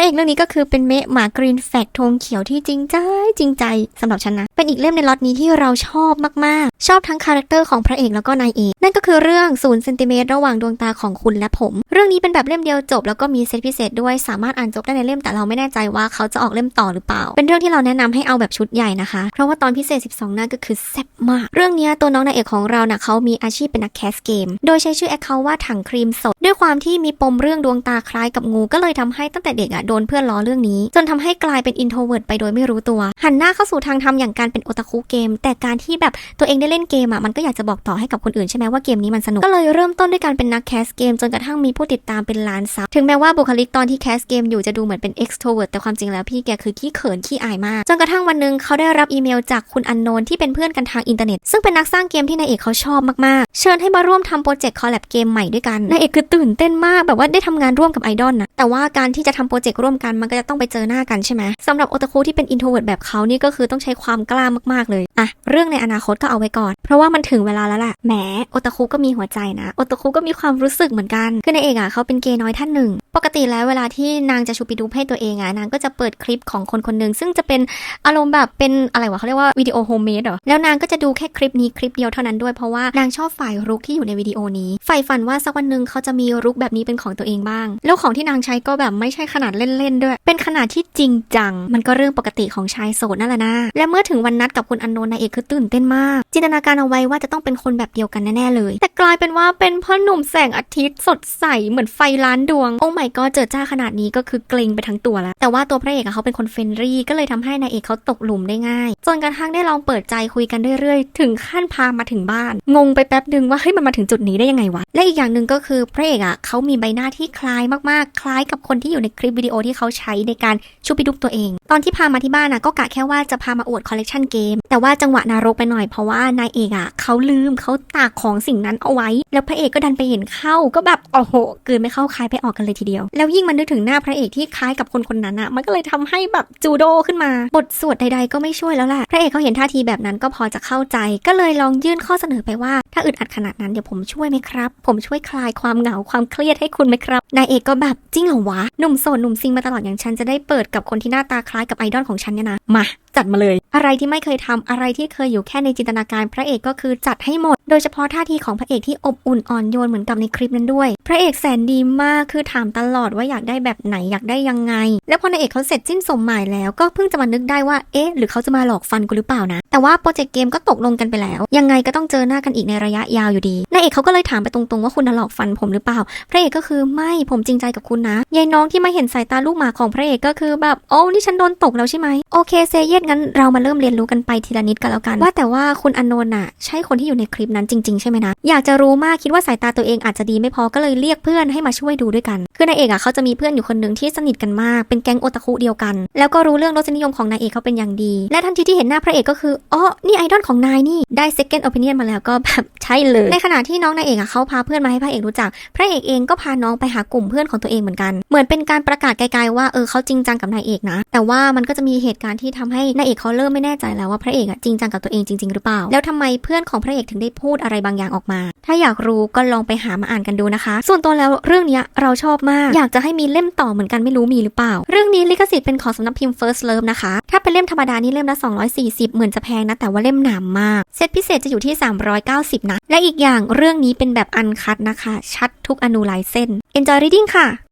ระเอกเรื่องนี้ก็คือเป็นเมะหมากรีนแฟกธงเขียวที่จริงใจจริงใจสำหรับฉันนะ เป็นอีกเล่มในล็อตนี้ที่เราชอบมากๆ ชอบทั้งคาแรคเตอร์ของพระเอกแล้วก็นายเอกนั่นก็คือเรื่องศูนย์เซนติเมตรระหว่างดวงตาของคุณและผม เรื่องนี้เป็นแบบเล่มเดียวจบ แล้วก็มีเซตพิเศษด้วยสามารถอ่านจบได้ในเล่มแต่เราไม่แน่ใจว่าเขาจะออกเล่มต่อหรือเปล่า เป็นเรื่องที่เราแนะนำให้เอาแบบชุดใหญ่นะคะ เพราะว่าตอนพิเศษ 12 หน้าก็คือแซ่บมาก เรื่องนี้ตัวน้องนายเอกของเรานะ่ะเขามีอาชีพเป็นนักแคสเกม โดยใช้ชื่อแอคเคาท์ว่าถังครีมสด ด้วยความที่มีปมเรื่องดวงตาคล้ายกับงูก็เลยทำให้ตั้งแต่เด็กอะ่ะโดนเพื่อนล้อเรื่องนี้ จนทำให้กลายเป็นอินโทรเวิร์ดไปโดยไม่รู้ตัว หันหน้าเข้าสู่ทางทำอย่างการเป็นโอตาคุเกม แต่การที่แบบตัวเองได้เล่นเกมอะมันก็อยากจะบอกต่อให้กับคนอื่นใช่ไหมว่าเกมนี้มันสนุก ก็เลยเริ่มต้นด้วยการเป็นนักแคสเกม จนกระทั่งมีผู้ติดตามเป็นล้านซับถึงแม้ว่าบุคลิกตอนที่แคสเกมอยู่จะดูเหมือนเป็น extrovert แต่ความจริงแล้วพี่แกคือขี้เขินขี้อายมากจนกระทั่งวันหนึ่งเขาได้รับอีเมลจากคุณอันโนนที่เป็นเพื่อนกันทางอินเทอร์เน็ตซึ่งเป็นนักสร้างเกมที่นายเอกเขาชอบมากๆ เชิญให้มาร่วมทำโปรเจกต์คอลแลบเกมใหม่ด้วยกันนายเอกคือตื่นเต้นมากแบบว่าได้ทำงานร่วมกับไอดอลนะแต่ว่าการที่จะทำโปรเจกต์ร่วมกันมันก็จะต้องไปเจอหน้ากันใช่ไหมสำหรับโอตาคุที่เป็นอินโทรเวิร์ดแบบเขานี่ก็คือต้องใช้ความกล้ามากๆเลยอะเรื่องในอนาคตก็เอาไว้ก่อน เพราะว่ามันถึงเวลาแล้วแหละแหมโอตาคุก็มีหัวใจนะโอตาคุก็มีความรู้สึกเหมือนกันคือในเอกอะเขาเป็นเกย์น้อยท่านหนึ่ง ปกติแล้วเวลาที่นางจะชูปิดูให้ตัวเองอะนางก็จะเปิดคลิปของคนคนหนึ่งซึ่งจะเป็นอารมณ์แบบเป็นอะไรวะเขาเรียกว่าวิดีโอโฮมเมดเหรอแล้วนางก็จะดูแค่คลิปนี้คลิปเดียวเท่านั้นด้วยเพราะว่านางชอบฝ่ายรุกที่อยู่ในวิดีโอนี้ใฝ่ฝันว่าสักวันหนึ่งเขาจะมีรุกแบบนี้เป็นของตัวเองบ้าง แล้วของที่นางใช้ก็แบบไม่ใช่ขนาดเล่นๆด้วย เป็นขนาดที่จริงจัง มันก็เรื่องปกติของชายโสดนั่นแหละนะและเมื่อถึงวันนัดกับคุณอันโนนนายเอกคือตื่นเต้นมาก จินตนาการเอาไว้ว่าจะต้องเป็นคนแบบเดียวกันแน่ๆเลย แต่กลายเป็นว่าเป็นพ่อหนุ่มแสงอาทิตย์สดใสเหมือนไฟล้านดวง โอ้ไม่ก็เจอจ้าขนาดนี้ก็คือเกรงไปทั้งตัวแล้ว แต่ว่าตัวพระเอกเขาเป็นคนเฟรนรี่ก็เลยทำให้นายเอกเขาตกหลุมได้ง่าย จนกระทั่งได้ลองเปิดใจคุยกันเรื่อยๆ ถึงขั้นพามาถึงบ้าน งงไปแป๊บนึงว่าเฮ้ยมันมาถึงจุดนี้ได้ยังไงวะ และอีกอย่างหนึ่งก็คือพระเอกอะเขามีใบหน้าที่คล้ายมากๆ คล้ายกับคนที่อยู่ในคลิปวิดีโอที่เขาใช้ในการชุบปิดุกตัวเอง ตอนที่พามาที่บ้านอะก็กะแค่ว่าจะพามาอวดคอลเลกชันเกม แต่ว่าจังหวะนารกไปหน่อยเพราะว่านายเอกอะเขาลืมเขาตากของสิ่งนั้นเอาไว้ แล้วพระเอกก็ดันไปเห็นเข้าก็แบบโอ้โหเกินไม่เข้าคล้ายไปออกกันเลยทีเดียว แล้วยิ่งมันนึกถึงหน้าพระเอกที่คล้ายกับคนคนนั้นอะมันก็เลยทำให้แบบจูโดขึ้นมา บทสวดใด ๆ ก็ไม่ช่วยแล้วแหละพระเอกเขาเห็นท่าทีแบบนั้นก็พอจะเข้าใจ ก็เลยลองยื่นข้อเสนอไปว่า ถ้าอึดอัดขนาดนั้นเดี๋ยวผมช่วยไหมครับ ผมช่วยคลายความเหงาความเครียดให้คุณไหมครับนายเอกก็แบบจริงเหรอวะหนุ่มโสดหนุ่มซิงมาตลอดอย่างฉันจะได้เปิดกับคนที่หน้าตาคล้ายกับไอดอลของฉันเนี่ยนะ มา จัดมาเลยอะไรที่ไม่เคยทำอะไรที่เคยอยู่แค่ในจินตนาการพระเอกก็คือจัดให้หมด โดยเฉพาะท่าทีของพระเอกที่อบอุ่นอ่อนโยนเหมือนกับในคลิปนั้นด้วย พระเอกแสนดีมากคือถามตลอดว่าอยากได้แบบไหนอยากได้ยังไง แล้วพอนายเอกเขาเสร็จสิ้นสมหมายแล้วก็เพิ่งจะมานึกได้ว่าเอ๊ะหรือเขาจะมาหลอกฟันกูหรือเปล่านะ แต่ว่าโปรเจกต์เกมก็ตกลงกันไปแล้ว ยังไงก็ต้องเจอหน้ากันอีกในระยะยาวอยู่ดีนายเอกเขาก็เลยถามไปตรงๆว่าคุณน่ะหลอกฟันผมหรือเปล่า พระเอกก็คือไม่ผมจริงใจกับคุณนะยายน้องที่มาเห็นสายตาลูกหมาของพระเอกก็คือแบบโอ้นี่ฉันโดนตกแล้วใช่ไหมโอเคเซเยสงั้นเรามาเริ่มเรียนรู้กันไปทีละนิดกันแล้วกัน ว่าแต่ว่าคุณอนนนท์น่ะใช่คนที่อยู่ในคลิปนั้นจริงๆใช่ไหมนะ อยากจะรู้มากคิดว่าสายตาตัวเองอาจจะดีไม่พอก็เลยเรียกเพื่อนให้มาช่วยดูด้วยกัน คือนายเอกอะเขาจะมีเพื่อนอยู่คนหนึ่งที่สนิทกันมาก เป็นแก๊งโอตาคุเดียวกัน แล้วก็รู้เรื่องรสนิยมของนายเอกเขาเป็นอย่างดี และทันทีที่เห็นหน้าพระเอกก็คืออ๋อนี่ไอดอลของนายนี่ได้ second opinion มาแล้วก็แบบใช่เลย ในขณะที่น้องนายเอกอะเขาพาเพื่อนมาให้พระเอกรู้จัก พระเอกเองก็พาน้องไปหากลุ่มเพื่อนของตัวเองเหมือนกัน เหมือนเป็นการประกาศไกลๆว่าเออเขาจริงจังกับนายเอกนะ แต่ว่ามันก็จะมีเหตุการณ์ที่ทำให้นายเอกเขาเริ่มไม่แน่ใจแล้วว่าพระเอกอะจริงจังกับตัวเองจริง ๆ หรือเปล่า แล้วทำไมเพื่อนของพระเอกถึงได้พูดอะไรบางอย่างออกมา ถ้าอยากรู้ก็ลองไปหามาอ่านกันดูนะคะ ส่วนตัวแล้วเรื่องนี้เราชอบมาก อยากจะให้มีเล่มต่อเหมือนกันไม่รู้มีหรือเปล่า เรื่องนี้ลิขสิทธิ์เป็นของสำนักพิมพ์ First Love นะคะ ถ้าเป็นเล่มธรรมดานี่เล่มละ 240 เหมือนจะแพงนะ แต่ว่าเล่มหนามาก เซตพิเศษจะอยู่ที่ 390 นะ และอีกอย่างเรื่องนี้เป็นแบบอันคัดนะคะ ชัดทุกอนูลายเส้น Enjoy reading ค่ะ